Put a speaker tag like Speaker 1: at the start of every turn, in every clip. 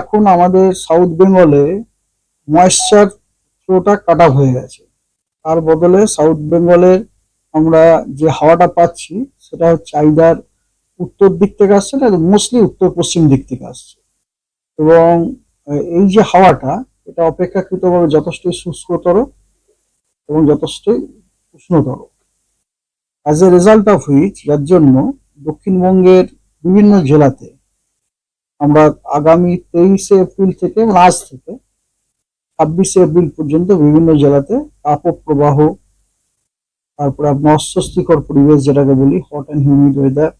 Speaker 1: এখন আমাদের সাউথ বেঙ্গলে ময়েশ্চার ফ্লোটা কাট হয়ে গেছে। তার বদলে সাউথ বেঙ্গলের আমরা যে হাওয়াটা পাচ্ছি, সেটা হচ্ছে আইদার উত্তর দিক থেকে আসছে না মোস্টলি উত্তর পশ্চিম দিক থেকে আসছে। এবং এই যে হাওয়াটা, এটা অপেক্ষাকৃতভাবে যথেষ্টই শুষ্কতর এবং যথেষ্টই উষ্ণতর। As a result of which যার জন্য দক্ষিণবঙ্গের বিভিন্ন জেলাতে আমরা আগামী তেইশে এপ্রিল থেকে আজ থেকে, ছাব্বিশে এপ্রিল পর্যন্ত বিভিন্ন জেলাতে তাপপ্রবাহ, তারপরে আপনার অস্বস্তিকর পরিবেশ যেটাকে বলি হট অ্যান্ড হিউমিড ওয়েদার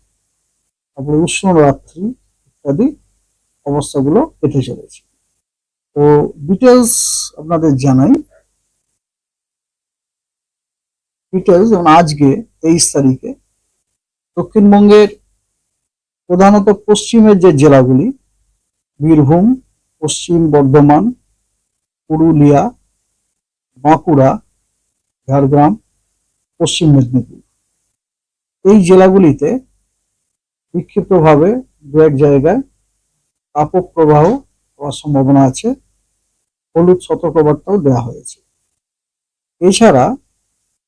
Speaker 1: তারপরে উষ্ণ রাত্রি ইত্যাদি অবস্থাগুলো পেতে চলেছে। তো ডিটেলস আপনাদের জানাই। ডিটেলস যেমন আজকে তেইশ তারিখে দক্ষিণবঙ্গের প্রধানত পশ্চিমের যে জেলাগুলি, বীরভূম, পশ্চিম বর্ধমান, পুরুলিয়া, বাঁকুড়া, ঝাড়গ্রাম, পশ্চিম মেদিনীপুর। এই জেলাগুলিতে বিক্ষিপ্তভাবে দু এক জায়গায় তাপপ্রবাহ হওয়ার সম্ভাবনা আছে। হলুদ সতর্কবার্তাও দেওয়া হয়েছে। এছাড়া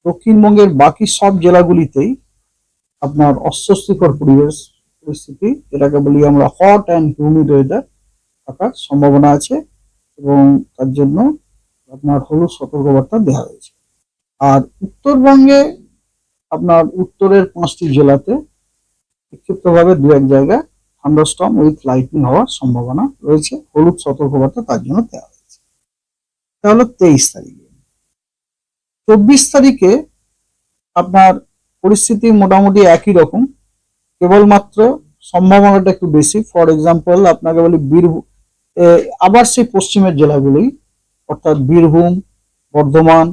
Speaker 1: দক্ষিণবঙ্গের বাকি সব জেলাগুলিতেই আপনার অস্বস্তিকর পরিবেশ পরিস্থিতি যেটাকে বলি আমরা হট অ্যান্ড হিউমিড ওয়েদার থাকার সম্ভাবনা আছে এবং তার জন্য আপনার হলুদ সতর্কবার্তা দেওয়া হয়েছে। আর উত্তরবঙ্গে আপনার উত্তরের পাঁচটি জেলাতে বিক্ষিপ্তভাবে দু এক জায়গায় থান্ডারস্টর্ম উইথ লাইটিং হওয়ার সম্ভাবনা রয়েছে, হলুদ সতর্কবার্তা তার জন্য দেওয়া হয়েছে। তাহলে তেইশ তারিখে। চব্বিশ তারিখে আপনার পরিস্থিতি মোটামুটি একই রকম কেবলমাত্র সম্ভাবনাটা একটু বেশি। ফর এক্সাম্পল আপনাকে বলি বীরভূম আবার সেই পশ্চিমের জেলাগুলি, অর্থাৎ বীরভূম, বর্ধমান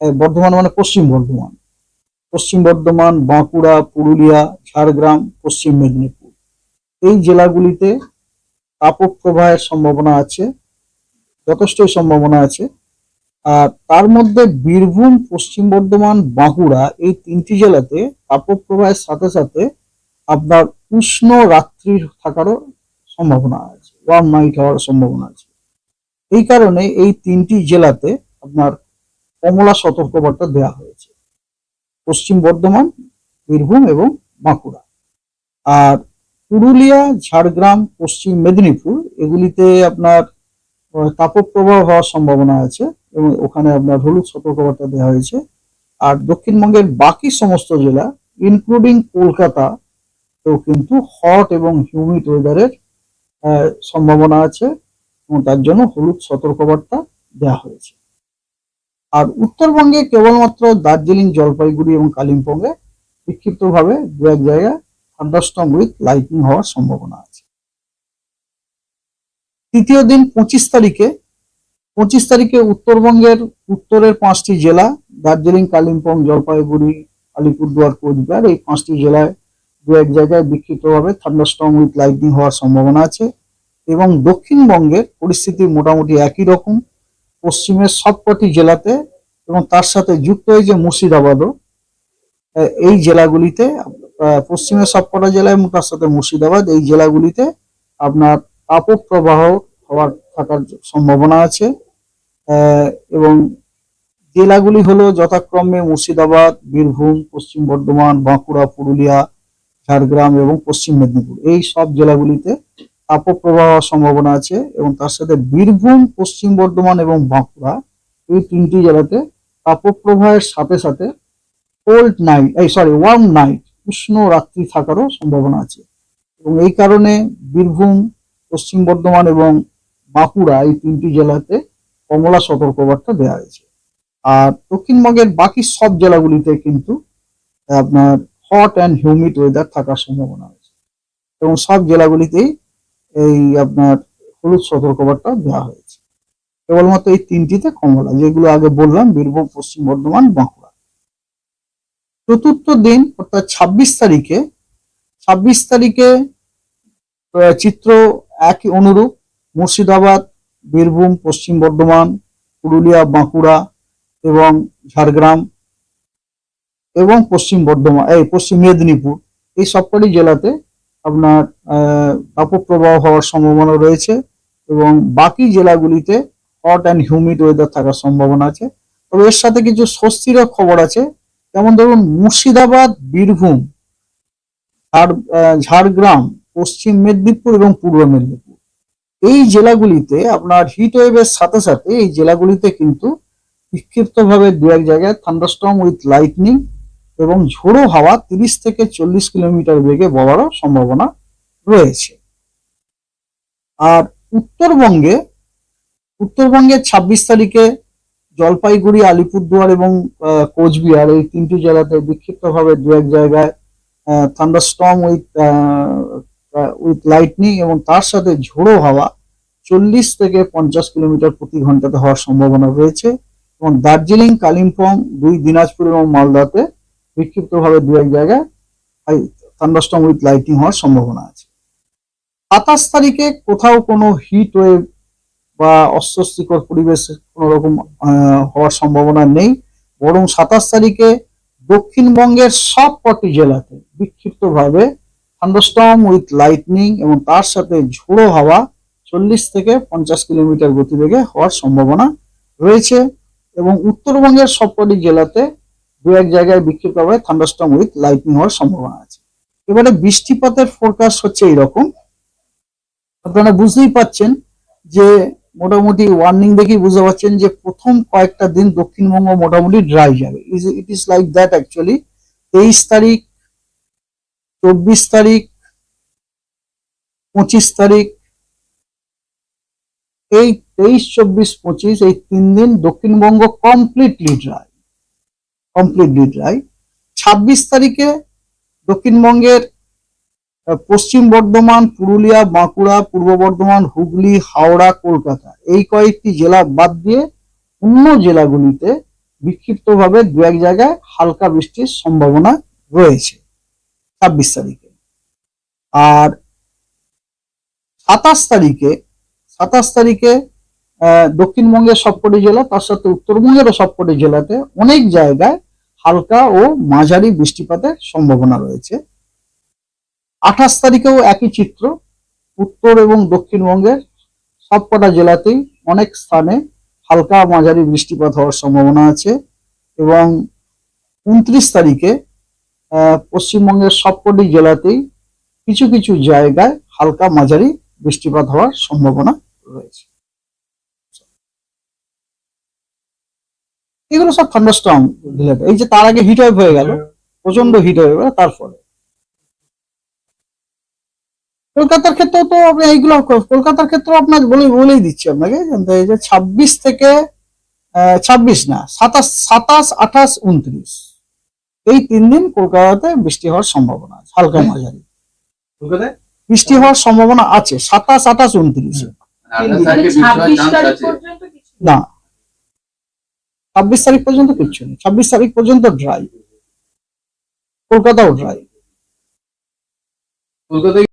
Speaker 1: বর্ধমান মানে পশ্চিম বর্ধমান। পশ্চিম বর্ধমান, বাঁকুড়া, পুরুলিয়া, ঝাড়গ্রাম, পশ্চিম মেদিনীপুর। এই জেলাগুলিতে তাপপ্রবাহের সম্ভাবনা আছে, যথেষ্টই সম্ভাবনা আছে। আর তার মধ্যে বীরভূম, পশ্চিম বর্ধমান, বাঁকুড়া এই তিনটি জেলাতে তাপপ্রবাহের সাথে সাথে আপনার উষ্ণ রাত্রি থাকারও সম্ভাবনা আছে ওয়ার্ম নাইট হওয়ার সম্ভাবনা আছে। এই কারণে এই তিনটি জেলাতে আপনার কমলা সতর্কবার্তা দেওয়া হয়েছে। পশ্চিম বর্ধমান, বীরভূম এবং বাঁকুড়া। আর পুরুলিয়া, ঝাড়গ্রাম, পশ্চিম মেদিনীপুর, এগুলিতে আপনার তাপপ্রবাহ হওয়ার সম্ভাবনা আছে এবং ওখানে আপনার হলুদ সতর্কবার্তা দেওয়া হয়েছে। আর দক্ষিণবঙ্গের বাকি সমস্ত জেলা ইনক্লুডিং কলকাতা তো কিন্তু হট এবং হিউমিড ওয়েদারের সম্ভাবনা আছে এবং তার জন্য হলুদ সতর্কবার্তা দেওয়া হয়েছে। আর উত্তরবঙ্গে কেবলমাত্র দার্জিলিং, জলপাইগুড়ি এবং কালিম্পংয়ে বিক্ষিপ্তভাবে দু এক জায়গায় থান্ডারস্টর্ম উইথ লাইটনিং হওয়ার সম্ভাবনা আছে। তৃতীয় দিন পঁচিশ তারিখে পঁচিশ তারিখে উত্তরবঙ্গের উত্তরের পাঁচটি জেলা, দার্জিলিং, কালিম্পং, জলপাইগুড়ি, আলিপুরদুয়ার, কোচবিহার এই পাঁচটি জেলায় দু এক জায়গায় বিক্ষিপ্তভাবে থান্ডারস্টর্ম উইথ লাইটনিং হওয়ার সম্ভাবনা আছে এবং দক্ষিণবঙ্গের পরিস্থিতি মোটামুটি একই রকম। পশ্চিমের সবকটি জেলাতে এবং তার সাথে যুক্ত হয়েছে মুর্শিদাবাদও এই জেলাগুলিতে পশ্চিমের সবকটা জেলায় এবং তার সাথে মুর্শিদাবাদ, এই জেলাগুলিতে আপনার তাপপ্রবাহ হওয়ার থাকার সম্ভাবনা আছে। এবং জেলাগুলি হলো যথাক্রমে মুর্শিদাবাদ, বীরভূম, পশ্চিম বর্ধমান, বাঁকুড়া, পুরুলিয়া ঝাড়গ্রাম এবং পশ্চিম মেদিনীপুর। এই সব জেলাগুলিতে তাপপ্রবাহ সম্ভাবনা আছে এবং তার সাথে বীরভূম, পশ্চিম বর্ধমান এবং বাঁকুড়া এই তিনটি জেলাতে তাপপ্রবাহের সাথে সাথে কোল্ড নাইট এই সরি ওয়ার্ম নাইট উষ্ণ রাত্রি থাকারও সম্ভাবনা আছে। এবং এই কারণে বীরভূম, পশ্চিম বর্ধমান এবং বাঁকুড়া এই তিনটি জেলাতে কমলা সতর্কবার্তা দেওয়া হয়েছে। আর দক্ষিণবঙ্গের বাকি সব জেলাগুলিতে কিন্তু আপনার হট অ্যান্ড হিউমিড ওয়েদার থাকার সম্ভাবনা আছে এবং সব জেলাগুলিতেই এই আপনার হলুদ সতর্কবার্তা দেওয়া হয়েছে। কেবলমাত্র এই তিনটিতে কমলা যেগুলো আগে বললাম বীরভূম পশ্চিম বর্ধমান বাঁকুড়া। চতুর্থ দিন অর্থাৎ ছাব্বিশ তারিখে ছাব্বিশ তারিখে আহ, চিত্র একই অনুরূপ মুর্শিদাবাদ বীরভূম পশ্চিম বর্ধমান পুরুলিয়া বাঁকুড়া এবং ঝাড়গ্রাম এবং পশ্চিম বর্ধমান, এই পশ্চিম মেদিনীপুর, এই সবকটি জেলাতে আপনার তাপপ্রবাহ হওয়ার সম্ভাবনা রয়েছে এবং বাকি জেলাগুলিতে হট অ্যান্ড হিউমিড ওয়েদার থাকার সম্ভাবনা আছে। তবে এর সাথে কিছু স্বস্তির খবর আছে। যেমন ধরুন, মুর্শিদাবাদ, বীরভূম ঝাড়গ্রাম, পশ্চিম মেদিনীপুর এবং পূর্ব মেদিনীপুর। এই জেলাগুলিতে আপনার হিট ওয়েভের সাথে সাথে এই জেলাগুলিতে কিন্তু বিক্ষিপ্তভাবে দু এক জায়গায় থান্ডারস্টর্ম উইথ লাইটনিং এবং ঝোড়ো হাওয়া তিরিশ থেকে চল্লিশ কিলোমিটার বেগে বওয়ারও সম্ভাবনা রয়েছে। আর উত্তরবঙ্গে, উত্তরবঙ্গের ছাব্বিশ তারিখে জলপাইগুড়ি, আলিপুরদুয়ার এবং কোচবিহার এই তিনটি জেলাতে বিক্ষিপ্তভাবে দু এক জায়গায় থান্ডারস্টর্ম উইথ উইথ লাইটনিং এবং তার সাথে ঝোড়ো হাওয়া চল্লিশ থেকে পঞ্চাশ কিলোমিটার প্রতি ঘন্টাতে হওয়ার সম্ভাবনা রয়েছে। এবং দার্জিলিং, কালিম্পং, দুই দিনাজপুর এবং মালদাতে বিক্ষিপ্তভাবে দু এক জায়গায় থান্ডারস্টর্ম উইথ লাইটিং হওয়ার সম্ভাবনা আছে। সাতাশ তারিখে কোথাও কোনো হিট ওয়েভ বা অস্বস্তিকর পরিবেশ কোনো রকম হওয়ার সম্ভাবনা নেই। বরং সাতাশ তারিখে দক্ষিণবঙ্গের সব কটি জেলাতে বিক্ষিপ্তভাবে থান্ডারস্টর্ম উইথ লাইটনিং এবং তার সাথে ঝোড়ো হাওয়া চল্লিশ থেকে পঞ্চাশ কিলোমিটার গতিবেগে হওয়ার সম্ভাবনা রয়েছে এবং উত্তরবঙ্গের সবকটি জেলাতে দু এক জায়গায় বিক্ষিপ্তভাবে থান্ডারস্টর্ম উইথ লাইটনিং হওয়ার সম্ভাবনা আছে। এবারে বৃষ্টিপাতের ফোরকাস্ট হচ্ছে এইরকম। আপনারা বুঝতেই পাচ্ছেন যে মোটামুটি ওয়ার্নিং দেখেই বুঝতে পারছেন যে প্রথম কয়েকটা দিন দক্ষিণবঙ্গ মোটামুটি ড্রাই যাবে। It is like that actually তেইশ তারিখ, চব্বিশ তারিখ, পঁচিশ তারিখ, এই তেইশ, চব্বিশ, পঁচিশ, এই তিন দিন Dakshinbanga completely dry completely dry ছাব্বিশ তারিখে দক্ষিণবঙ্গের পশ্চিম বর্ধমান, পুরুলিয়া, বাঁকুড়া, পূর্ব বর্ধমান, হুগলি, হাওড়া, কলকাতা এই কয়েকটি জেলা বাদ দিয়ে অন্য জেলাগুলিতে বিক্ষিপ্তভাবে দু এক জায়গায় হালকা বৃষ্টির সম্ভাবনা রয়েছে ছাব্বিশ তারিখে। আর সাতাশ তারিখে সাতাশ তারিখে দক্ষিণবঙ্গের সবকটি জেলা, তার সাথে উত্তরবঙ্গেরও সবকটি জেলাতে অনেক জায়গায় হালকা ও মাঝারি বৃষ্টিপাতের সম্ভাবনা রয়েছে। আঠাশ তারিখেও একই চিত্র, উত্তর এবং দক্ষিণবঙ্গের সবকটা জেলাতেই অনেক স্থানে হালকা মাঝারি বৃষ্টিপাত হওয়ার সম্ভাবনা আছে এবং উনত্রিশ তারিখে পশ্চিমবঙ্গের সবকটি জেলাতেই কিছু কিছু জায়গায় হালকা মাঝারি বৃষ্টিপাত হওয়ার সম্ভাবনা রয়েছে। এগুলো সব থান্ডারস্টর্ম রিলেটেড এই যে তার আগে হিট ওয়েভ হয়ে গেল প্রচণ্ড হিট হয়ে গেল তারপরে। কলকাতার ক্ষেত্রেও তো আপনি এইগুলো কলকাতার ক্ষেত্রেও আপনার বলে বলেই দিচ্ছি আপনাকে এই যে ছাব্বিশ থেকে ছাব্বিশ না সাতাশ সাতাশ আঠাশ উনত্রিশ। এই তিন দিন কলকাতাতে বৃষ্টি হওয়ার সম্ভাবনা আছে হালকা মাঝারি।
Speaker 2: কলকাতায়?
Speaker 1: বৃষ্টি হওয়ার সম্ভাবনা আছে সাতাশ আঠাশ উনত্রিশ।
Speaker 2: আপনার
Speaker 3: মানে
Speaker 2: সাইডে বৃষ্টি হওয়ার
Speaker 3: ছাব্বিশ
Speaker 2: চান্স
Speaker 3: তারিখ
Speaker 2: আছে
Speaker 3: পর্যন্ত কিছু
Speaker 1: না ছাব্বিশ তারিখ পর্যন্ত কিচ্ছু নেই। ছাব্বিশ তারিখ পর্যন্ত ড্রাই কলকাতাও ড্রাই
Speaker 2: কলকাতায়